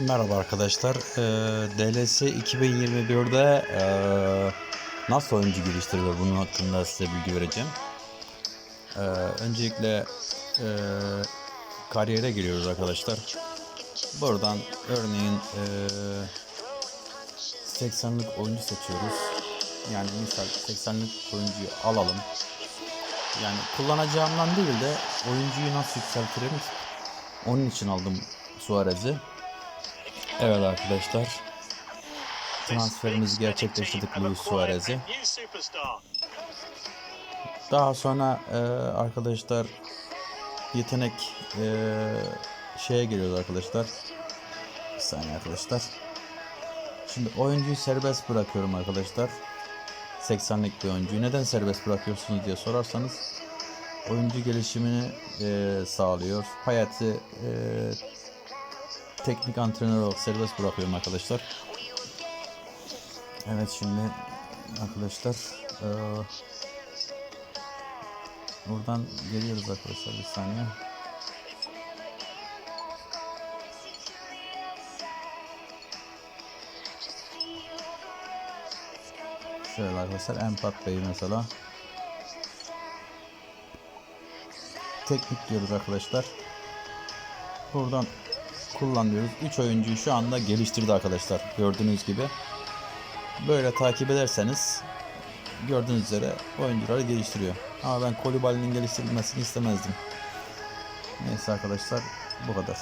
Merhaba arkadaşlar. Ee, DLS 2021'de ee, nasıl oyuncu geliştirilir bunun hakkında size bilgi vereceğim. Ee, öncelikle ee, kariyere giriyoruz arkadaşlar. Buradan örneğin ee, 80'lik oyuncu seçiyoruz. Yani misal 80'lik oyuncuyu alalım. Yani kullanacağımdan değil de oyuncuyu nasıl yükseltirim onun için aldım Suarez'i. Evet arkadaşlar. Transferimizi gerçekleştirdik Luis Suarez'i. Daha sonra e, arkadaşlar yetenek e, şeye geliyoruz arkadaşlar. Bir saniye arkadaşlar. Şimdi oyuncuyu serbest bırakıyorum arkadaşlar. 80'lik bir oyuncuyu. Neden serbest bırakıyorsunuz diye sorarsanız oyuncu gelişimini e, sağlıyor. Hayatı e, teknik antrenör olarak serbest bırakıyorum arkadaşlar. Evet şimdi arkadaşlar eee buradan geliyoruz arkadaşlar bir saniye. Şöyle arkadaşlar Empat Bey mesela. Teknik diyoruz arkadaşlar. Buradan kullan diyoruz. 3 oyuncuyu şu anda geliştirdi arkadaşlar. Gördüğünüz gibi. Böyle takip ederseniz gördüğünüz üzere oyuncuları geliştiriyor. Ama ben Kolibali'nin geliştirilmesini istemezdim. Neyse arkadaşlar bu kadar.